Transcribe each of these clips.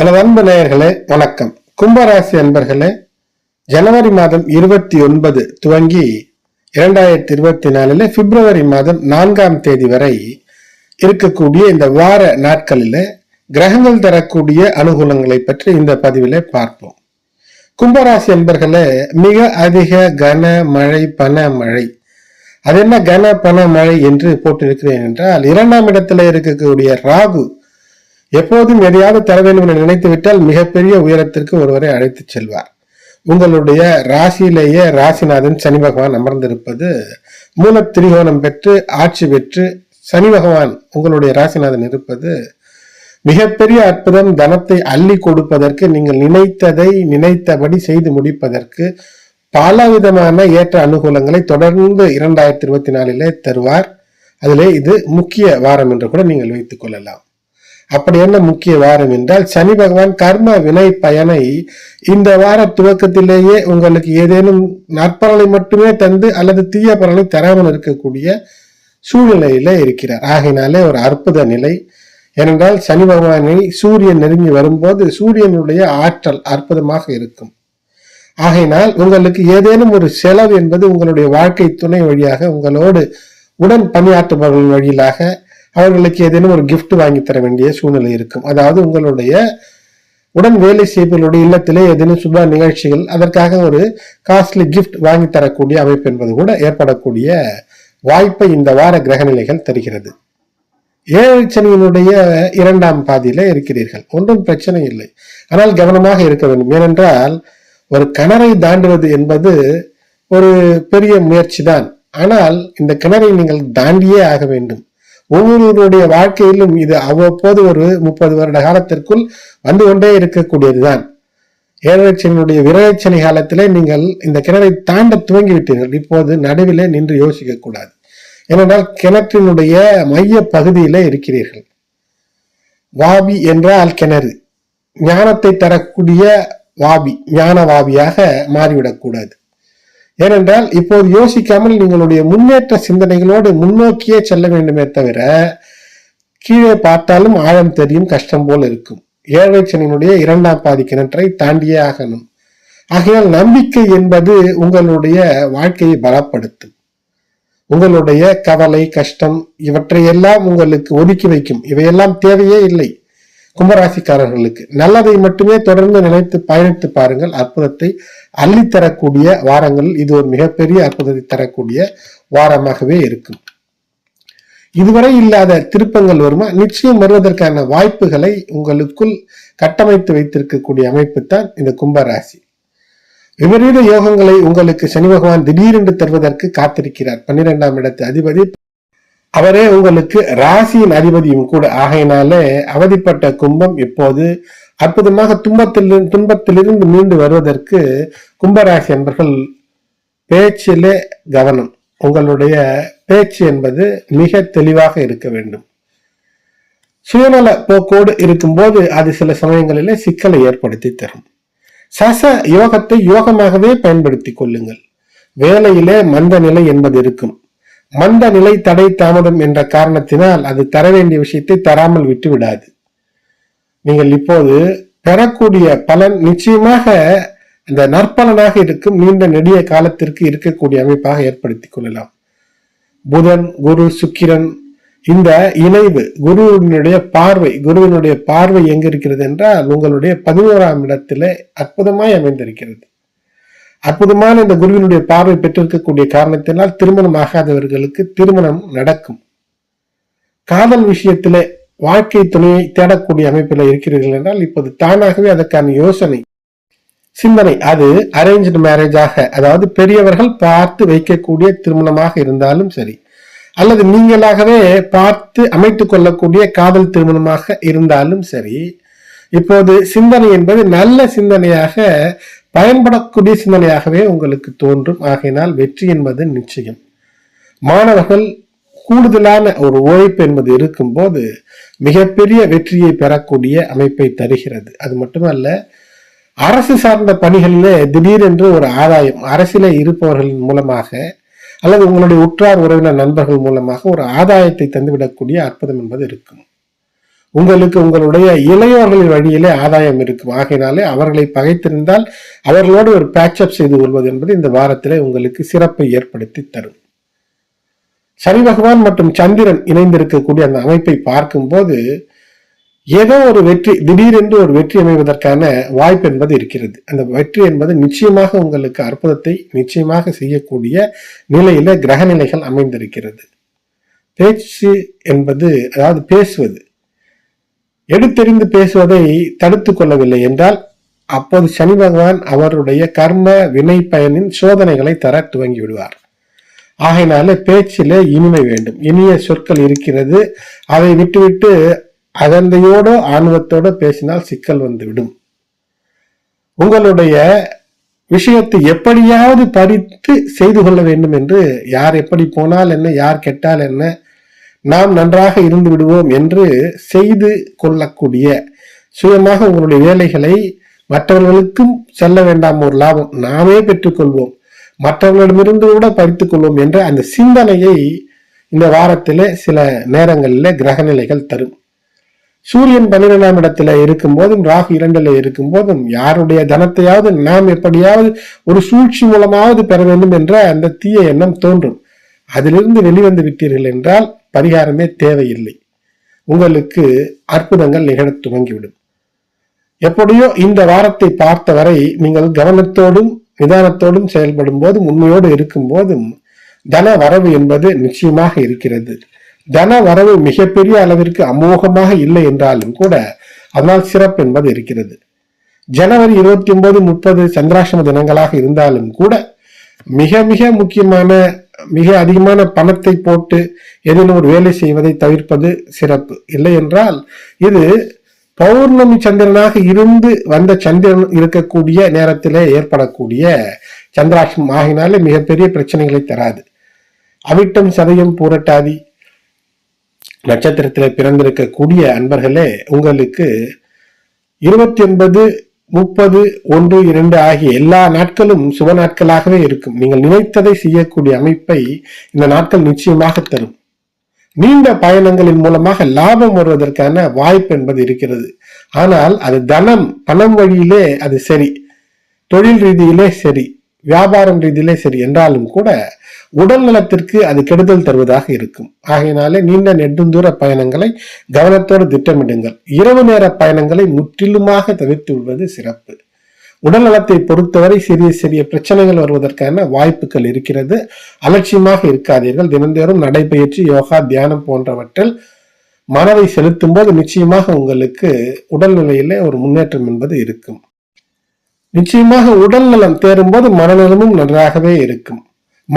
எனது அன்பு நேயர்களே வணக்கம். கும்பராசி அன்பர்களே ஜனவரி மாதம் இருபத்தி ஒன்பது துவங்கி இரண்டாயிரத்தி இருபத்தி நாலுல பிப்ரவரி மாதம் நான்காம் தேதி வரை இருக்கக்கூடிய இந்த வார நாட்களில் கிரகங்கள் தரக்கூடிய அனுகூலங்களை பற்றி இந்த பதிவில பார்ப்போம். கும்பராசி அன்பர்களே மிக அதிக கன மழை பன மழை. அது என்ன கன பன மழை என்று போட்டிருக்கிறேன் என்றால் இரண்டாம் இடத்துல இருக்கக்கூடிய ராகு எப்போதும் எதையாவது தர வேண்டும் என நினைத்துவிட்டால் மிகப்பெரிய உயரத்திற்கு ஒருவரை அழைத்துச் செல்வார். உங்களுடைய ராசியிலேயே ராசிநாதன் சனி பகவான் அமர்ந்திருப்பது மூல திரிகோணம் பெற்று ஆட்சி பெற்று சனி பகவான் உங்களுடைய ராசிநாதன் இருப்பது மிகப்பெரிய அற்புதம். தனத்தை அள்ளி கொடுப்பதற்கு நீங்கள் நினைத்ததை நினைத்தபடி செய்து முடிப்பதற்கு பலவிதமான ஏற்ற அனுகூலங்களை தொடர்ந்து இரண்டாயிரத்தி இருபத்தி நாலிலே தருவார். அதிலே இது முக்கிய வாரம் என்று கூட நீங்கள் வைத்துக் கொள்ளலாம். அப்படி என்ன முக்கிய வாரம் என்றால் சனி பகவான் கர்ம வினை பயனை இந்த வார துவக்கத்திலேயே உங்களுக்கு ஏதேனும் நற்பலனை மட்டுமே தந்து அல்லது தீய பலனை தராமல் இருக்கக்கூடிய சூழ்நிலையில இருக்கிறார். ஆகையினாலே ஒரு அற்புத நிலை. ஏனென்றால் சனி பகவானை சூரியன் நெருங்கி வரும்போது சூரியனுடைய ஆற்றல் அற்புதமாக இருக்கும். ஆகையினால் உங்களுக்கு ஏதேனும் ஒரு செலவு என்பது உங்களுடைய வாழ்க்கை துணை வழியாக உங்களோடு உடன் பணியாற்றுபவர்கள் வழியிலாக அவர்களுக்கு ஏதேனும் ஒரு கிஃப்ட் வாங்கி தர வேண்டிய சூழ்நிலை இருக்கும். அதாவது உங்களுடைய உடன் வேலை செய்பவர்களுடைய இல்லத்திலே ஏதேனும் சுப நிகழ்ச்சிகள் அதற்காக ஒரு காஸ்ட்லி கிஃப்ட் வாங்கி தரக்கூடிய அமைப்பு என்பது கூட ஏற்படக்கூடிய வாய்ப்பை இந்த வார கிரகநிலைகள் தருகிறது. ஏழு சனியினுடைய இரண்டாம் பாதியில இருக்கிறீர்கள். ஒன்றும் பிரச்சனை இல்லை. ஆனால் கவனமாக இருக்க வேண்டும். ஏனென்றால் ஒரு கிணறை தாண்டுவது என்பது ஒரு பெரிய முயற்சி தான் ஆனால் இந்த கிணறை நீங்கள் தாண்டியே ஆக வேண்டும். ஒவ்வொருவருடைய வாழ்க்கையிலும் இது அவ்வப்போது ஒரு முப்பது வருட காலத்திற்குள் வந்து கொண்டே இருக்கக்கூடியதுதான். ஏழரைச்சனினுடைய விரைச்சனி காலத்திலே நீங்கள் இந்த கிணறை தாண்ட துவங்கி விட்டீர்கள் இப்போது நடுவிலே நின்று யோசிக்க கூடாது ஏனென்றால் கிணற்றினுடைய மைய பகுதியிலே இருக்கிறீர்கள். வாபி என்றால் கிணறு. ஞானத்தை தரக்கூடிய வாபி ஞான வாபியாக மாறிவிடக்கூடாது. ஏனென்றால் இப்போது யோசிக்காமல் நீங்களுடைய முன்னேற்ற சிந்தனைகளோடு முன்னோக்கியே செல்ல வேண்டுமே தவிர கீழே பார்த்தாலும் ஆழம் தெரியும் கஷ்டம் போல் இருக்கும். ஏழை சனியினுடைய இரண்டாம் பாதி கிணற்றை தாண்டியே ஆகணும். ஆகையால் நம்பிக்கை என்பது உங்களுடைய வாழ்க்கையை பலப்படுத்தும். உங்களுடைய கவலை கஷ்டம் இவற்றையெல்லாம் உங்களுக்கு ஒதுக்கி வைக்கும். இவையெல்லாம் தேவையே இல்லை. கும்பராசிக்காரர்களுக்கு நல்லதை மட்டுமே தொடர்ந்து நினைத்து பயணித்து பாருங்கள். அற்புதத்தை அள்ளித்தரக்கூடிய வாரங்களில் இது ஒரு மிகப்பெரிய அற்புதத்தை தரக்கூடிய வாரமாகவே இருக்கும். இதுவரை இல்லாத திருப்பங்கள் வருமா? நிச்சயம் வருவதற்கான வாய்ப்புகளை உங்களுக்குள் கட்டமைத்து வைத்திருக்கக்கூடிய அமைப்பு தான் இந்த கும்பராசி. விபரீத யோகங்களை உங்களுக்கு சனி பகவான் திடீரென்று தருவதற்கு காத்திருக்கிறார். பன்னிரெண்டாம் இடத்து அதிபதி அவரே உங்களுக்கு ராசியின் அதிபதியும் கூட ஆகையினாலே அவதிப்பட்ட கும்பம் இப்போது அற்புதமாக துன்பத்தில் துன்பத்திலிருந்து மீண்டு வருவதற்கு கும்பராசி என்பர்கள் பேச்சிலே கவனம். உங்களுடைய பேச்சு என்பது மிக தெளிவாக இருக்க வேண்டும். சுயநல போக்கோடு இருக்கும்போது அது சில சமயங்களிலே சிக்கலை ஏற்படுத்தி தரும். சச யோகத்தை யோகமாகவே பயன்படுத்திக் கொள்ளுங்கள். வேலையிலே மந்த நிலை என்பது இருக்கும். மந்த நிலை தடை தாமதம் என்ற காரணத்தினால் அது தர வேண்டிய விஷயத்தை தராமல் விட்டு விடாது நீங்கள் இப்போது பெறக்கூடிய பலன் நிச்சயமாக அந்த நற்பலனாக இருக்கும் நீண்ட நெடிய காலத்திற்கு இருக்கக்கூடிய அமைப்பாக ஏற்படுத்தி கொள்ளலாம். புதன் குரு சுக்கிரன் இந்த இணைவு குருவினுடைய பார்வை குருவினுடைய பார்வை எங்க இருக்கிறது என்றால் உங்களுடைய பதினோராம் இடத்திலே அற்புதமாய் அமைந்திருக்கிறது. அற்புதமான இந்த குருவினுடைய பார்வை பெற்றிருக்கக்கூடிய காரணத்தினால் திருமணம் ஆகாதவர்களுக்கு திருமணம் நடக்கும். காதல் விஷயத்திலே வாழ்க்கை துணையை தேடக்கூடிய அமைப்பில் இருக்கிறீர்கள் என்றால் இப்போது தானாகவே அதற்கான யோசனை சிந்தனை அது அரேஞ்ச்டு மேரேஜாக அதாவது பெரியவர்கள் பார்த்து வைக்கக்கூடிய திருமணமாக இருந்தாலும் சரி அல்லது நீங்களாகவே பார்த்து அமைத்துக் கொள்ளக்கூடிய காதல் திருமணமாக இருந்தாலும் சரி இப்போது சிந்தனை என்பது நல்ல சிந்தனையாக பயன்படக்கூடிய சிந்தனையாகவே உங்களுக்கு தோன்றும். ஆகையினால் வெற்றி என்பது நிச்சயம். மாணவர்கள் கூடுதலான ஒரு உழைப்பு என்பது இருக்கும்போது மிகப்பெரிய வெற்றியை பெறக்கூடிய அமைப்பை தருகிறது. அது மட்டுமல்ல அரசு சார்ந்த பணிகளிலே திடீரென்று ஒரு ஆதாயம் அரசிலே இருப்பவர்களின் மூலமாக அல்லது உங்களுடைய உற்றார் உறவினர் நண்பர்கள் மூலமாக ஒரு ஆதாயத்தை தந்துவிடக்கூடிய அற்புதம் என்பது இருக்கும். உங்களுக்கு உங்களுடைய இளையோர்களின் வழியிலே ஆதாயம் இருக்கும். ஆகையினாலே அவர்களை பகைத்திருந்தால் அவர்களோடு ஒரு பேட்சப் செய்து கொள்வது என்பது இந்த வாரத்திலே உங்களுக்கு சிறப்பை ஏற்படுத்தி தரும். சனி பகவான் மற்றும் சந்திரன் இணைந்திருக்கக்கூடிய அந்த அமைப்பை பார்க்கும்போது ஏதோ ஒரு வெற்றி திடீரென்று ஒரு வெற்றி அமைவதற்கான வாய்ப்பு என்பது இருக்கிறது. அந்த வெற்றி என்பது நிச்சயமாக உங்களுக்கு அற்புதத்தை நிச்சயமாக செய்யக்கூடிய நிலையில கிரக நிலைகள் அமைந்திருக்கிறது. பேச்சு என்பது அதாவது பேசுவது எடுத்தெறிந்து பேசுவதை தடுத்து கொள்ளவில்லை என்றால் அப்போது சனி பகவான் அவருடைய கர்ம வினை பயனின் சோதனைகளை தர துவங்கி விடுவார் ஆகையினால பேச்சிலே இனிமை வேண்டும். இனிய சொற்கள் இருக்கிறது. அதை விட்டுவிட்டு அகந்தையோடோ ஆணவத்தோடோ பேசினால் சிக்கல் வந்துவிடும். உங்களுடைய விஷயத்தை எப்படியாவது படித்து செய்து கொள்ள வேண்டும் என்று யார் எப்படி போனால் என்ன யார் கெட்டால் என்ன நாம் நன்றாக இருந்து விடுவோம் என்று செய்து கொள்ளக்கூடிய சுயமாக உங்களுடைய வேலைகளை மற்றவர்களுக்கும் செல்ல வேண்டாம் ஒரு லாபம் நாமே பெற்றுக்கொள்வோம். மற்றவர்களிடமிருந்து கூட படித்துக் கொள்வோம் என்ற அந்த சிந்தனையை இந்த வாரத்தில் சில நேரங்களில் கிரகநிலைகள் தரும். சூரியன் பன்னிரெண்டாம் இடத்துல இருக்கும் போதும் ராகு இரண்டில் இருக்கும் போதும் யாருடைய தனத்தையாவது நாம் எப்படியாவது ஒரு சூழ்ச்சி மூலமாவது பெற வேண்டும் என்ற அந்த தீய எண்ணம் தோன்றும். அதிலிருந்து வெளிவந்து விட்டீர்கள் என்றால் பரிகாரமே தேவையில்லை. உங்களுக்கு அற்புதங்கள் நிகழத் துவங்கிவிடும். எப்படியோ இந்த வாரத்தை பார்த்த வரை நீங்கள் கவனத்தோடும் நிதானத்தோடும் செயல்படும் போதும் உண்மையோடு இருக்கும் போதும் தன வரவு என்பது நிச்சயமாக இருக்கிறது. தன வரவு மிகப்பெரிய அளவிற்கு அமோகமாக இல்லை என்றாலும் கூட அதனால் சிறப்பு என்பது இருக்கிறது. ஜனவரி இருபத்தி ஒன்பது முப்பது சந்திராசிரம தினங்களாக இருந்தாலும் கூட மிக மிக முக்கியமான மிக அதிகமான பணத்தை போட்டு ஏதேனும் ஒரு வேலை செய்வதை தவிர்ப்பது சிறப்பு. இல்லை என்றால் இது பௌர்ணமி சந்திரனாக இருந்து வந்த சந்திரன் இருக்கக்கூடிய நேரத்திலே ஏற்படக்கூடிய சந்திராஷ்டம் ஆகினாலே மிகப்பெரிய பிரச்சனைகளை தராது. அவிட்டம் சதயம் பூரட்டாதி நட்சத்திரத்தில் பிறந்திருக்கக்கூடிய அன்பர்களே உங்களுக்கு இருபத்தி ஒன்பது முப்பது ஒன்று இரண்டு ஆகிய எல்லா நாட்களும் சுப நாட்களாகவே இருக்கும். நீங்கள் நினைத்ததை செய்யக்கூடிய அமைப்பை இந்த நாட்கள் நிச்சயமாக தரும். நீண்ட பயணங்களின் மூலமாக லாபம் வருவதற்கான வாய்ப்பு என்பது இருக்கிறது. ஆனால் அது தனம் பணம் வழியிலே அது சரி. தொழில் ரீதியிலே சரி. வியாபாரம் ரீதியிலே சரி என்றாலும் கூட உடல் நலத்திற்கு அது கெடுதல் தருவதாக இருக்கும். ஆகையினாலே நீண்ட நெடுந்தூர பயணங்களை கவனத்தோடு திட்டமிடுங்கள். இரவு நேர பயணங்களை முற்றிலுமாக தவிர்த்து விடுவது சிறப்பு. உடல் நலத்தை பொறுத்தவரை சிறிய சிறிய பிரச்சனைகள் வருவதற்கான வாய்ப்புகள் இருக்கிறது. அலட்சியமாக இருக்காதீர்கள். தினந்தோறும் நடைபயிற்சி யோகா தியானம் போன்றவற்றில் மனதை செலுத்தும் போது நிச்சயமாக உங்களுக்கு உடல்நிலையிலே ஒரு முன்னேற்றம் என்பது இருக்கும். நிச்சயமாக உடல் நலம் தேரும்போது மனநலமும் நன்றாகவே இருக்கும்.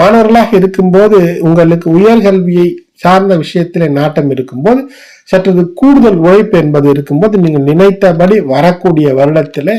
மாணவர்களாக இருக்கும்போது உங்களுக்கு உயர்கல்வியை சார்ந்த விஷயத்திலே நாட்டம் இருக்கும்போது சற்று கூடுதல் உழைப்பு என்பது இருக்கும்போது நீங்கள் நினைத்தபடி வரக்கூடிய வருடத்தில்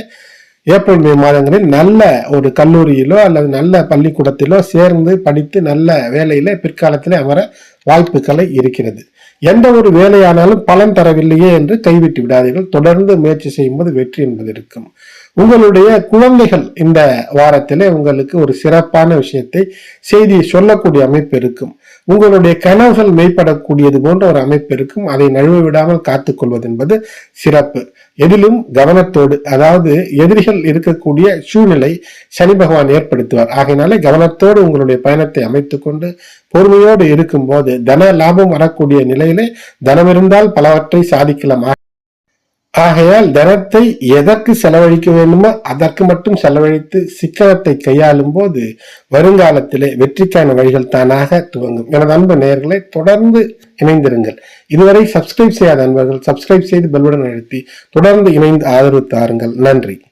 ஏப்ரல் மே மாதங்களில் நல்ல ஒரு கல்லூரியிலோ அல்லது நல்ல பள்ளிக்கூடத்திலோ சேர்ந்து படித்து நல்ல வேலையில பிற்காலத்தில் அமர வாய்ப்புகளை இருக்கிறது. எந்த ஒரு வேலையானாலும் பலன் தரவில்லையே என்று கைவிட்டு விடாதீர்கள். தொடர்ந்து முயற்சி செய்யும்போது வெற்றி என்பது இருக்கும். உங்களுடைய குழந்தைகள் இந்த வாரத்திலே உங்களுக்கு ஒரு சிறப்பான விஷயத்தை செய்தியை சொல்லக்கூடிய அமைப்பு இருக்கும். உங்களுடைய கனவுகள் மேம்படக்கூடியது போன்ற ஒரு அமைப்பு இருக்கும். அதை நழுவ விடாமல் காத்துக்கொள்வது என்பது சிறப்பு. எதிலும் கவனத்தோடு அதாவது எதிரிகள் இருக்கக்கூடிய சூழ்நிலை சனி பகவான் ஏற்படுத்துவார். ஆகையினாலே கவனத்தோடு உங்களுடைய பயணத்தை அமைத்து கொண்டு பொறுமையோடு இருக்கும் போது தன லாபம் வரக்கூடிய நிலையிலே தனம் இருந்தால் பலவற்றை சாதிக்கலாம். ஆகையால் தனத்தை எதற்கு செலவழிக்க வேண்டுமோ அதற்கு மட்டும் செலவழித்து சிக்கனத்தை கையாளும் போது வருங்காலத்திலே வெற்றிக்கான வழிகள் தானாக துவங்கும். எனது அன்பு நேயர்களை தொடர்ந்து இணைந்திருங்கள். இதுவரை சப்ஸ்கிரைப் செய்யாத அன்பர்கள் சப்ஸ்கிரைப் செய்து பெல்வுடன் அழுத்தி தொடர்ந்து இணைந்து ஆதரவு தாருங்கள். நன்றி.